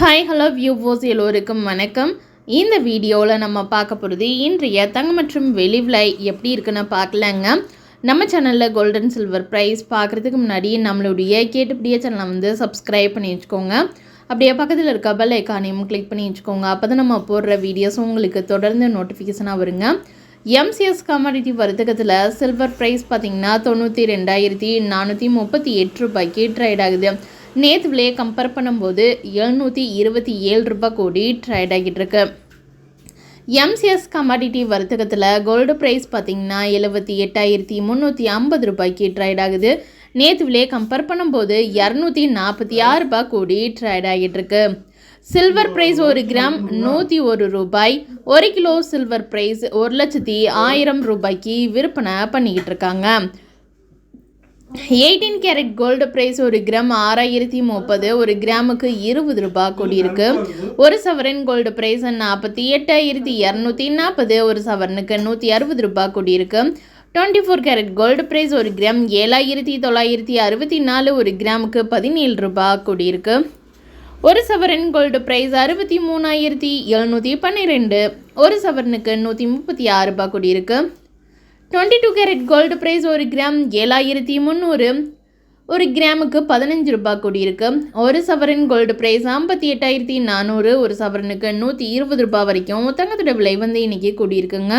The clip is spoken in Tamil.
ஹாய் ஹலோ வியூவோஸ் எல்லோருக்கும் வணக்கம். இந்த வீடியோவில் நம்ம பார்க்க போகிறது இன்றைய தங்கம் மற்றும் வெளி விலை எப்படி இருக்குன்னு பார்க்கலாங்க. நம்ம சேனலில் கோல்டன் சில்வர் ப்ரைஸ் பார்க்குறதுக்கு முன்னாடி நம்மளுடைய கேட்டுப்படியே சேனலை வந்து சப்ஸ்கிரைப் பண்ணி வச்சுக்கோங்க. அப்படியே பக்கத்தில் இருக்க பெல் ஐக்கானையும் கிளிக் பண்ணி வச்சுக்கோங்க. அப்போ தான் நம்ம போடுற வீடியோஸ் உங்களுக்கு தொடர்ந்து நோட்டிஃபிகேஷனாக வருங்க. எம்சிஎஸ் கமாடிட்டி வர்த்தகத்தில் சில்வர் ப்ரைஸ் பார்த்தீங்கன்னா தொண்ணூற்றி ரெண்டாயிரத்தி நானூற்றி முப்பத்தி எட்டு ரூபாய்க்கு ட்ரேட் ஆகுது. நேற்று விலையை கம்பேர் பண்ணும்போது எழுநூற்றி இருபத்தி ஏழு ரூபாய் கோடி ட்ரேட் ஆகிட்டு இருக்கு. எம்சிஎஸ் கமாடிட்டி வர்த்தகத்தில் கோல்டு ப்ரைஸ் பார்த்தீங்கன்னா எழுபத்தி எட்டாயிரத்தி முந்நூற்றி ஐம்பது ரூபாய்க்கு ட்ரேட் ஆகுது. நேற்று விலையை கம்பேர் பண்ணும்போது இரநூத்தி நாற்பத்தி ஆறு ரூபாய் கோடி ட்ரேட் ஆகிட்டுருக்கு சில்வர் ப்ரைஸ் ஒரு கிராம் நூற்றி ஒரு ரூபாய். ஒரு கிலோ சில்வர் ப்ரைஸ் ஒரு லட்சத்தி ஆயிரம் ரூபாய்க்கு விற்பனை பண்ணிக்கிட்டு இருக்காங்க. எயிட்டீன் கேரட் கோல்டு ப்ரைஸ் ஒரு கிராம் ஆறாயிரத்தி முப்பது ஒரு கிராமுக்கு இருபது ரூபாய் கூடியிருக்கு. ஒரு சவரன் கோல்டு ப்ரைஸ் நாற்பத்தி எட்டாயிரத்தி இரநூத்தி நாற்பது ஒரு சவரனுக்கு நூற்றி அறுபது ரூபாய் கூடியிருக்கு. Twenty four carat gold price ஒரு கிராம் ஏழாயிரத்தி தொள்ளாயிரத்தி அறுபத்தி நாலு ஒரு கிராமுக்கு பதினேழு ரூபாய் கூடியிருக்கு. ஒரு சவரன் கோல்டு ப்ரைஸ் அறுபத்தி மூணாயிரத்தி எழுநூற்றி பன்னிரெண்டு ஒரு சவரனுக்கு நூற்றி முப்பத்தி ஆறு ரூபாய் கூடியிருக்கு. Twenty two carat gold price ஒரு கிராம் ஏழாயிரத்தி முந்நூறு ஒரு கிராமுக்கு பதினஞ்சு ரூபாய் கூடி இருக்கு ஒரு சவரன் கோல்டு ப்ரைஸ் ஐம்பத்தி எட்டாயிரத்தி நானூறு. ஒரு சவரனுக்கு நூற்றி இருபது ரூபாய் வரைக்கும். தங்கத்தோட விலை வந்து இன்றைக்கி கூடியிருக்குங்க.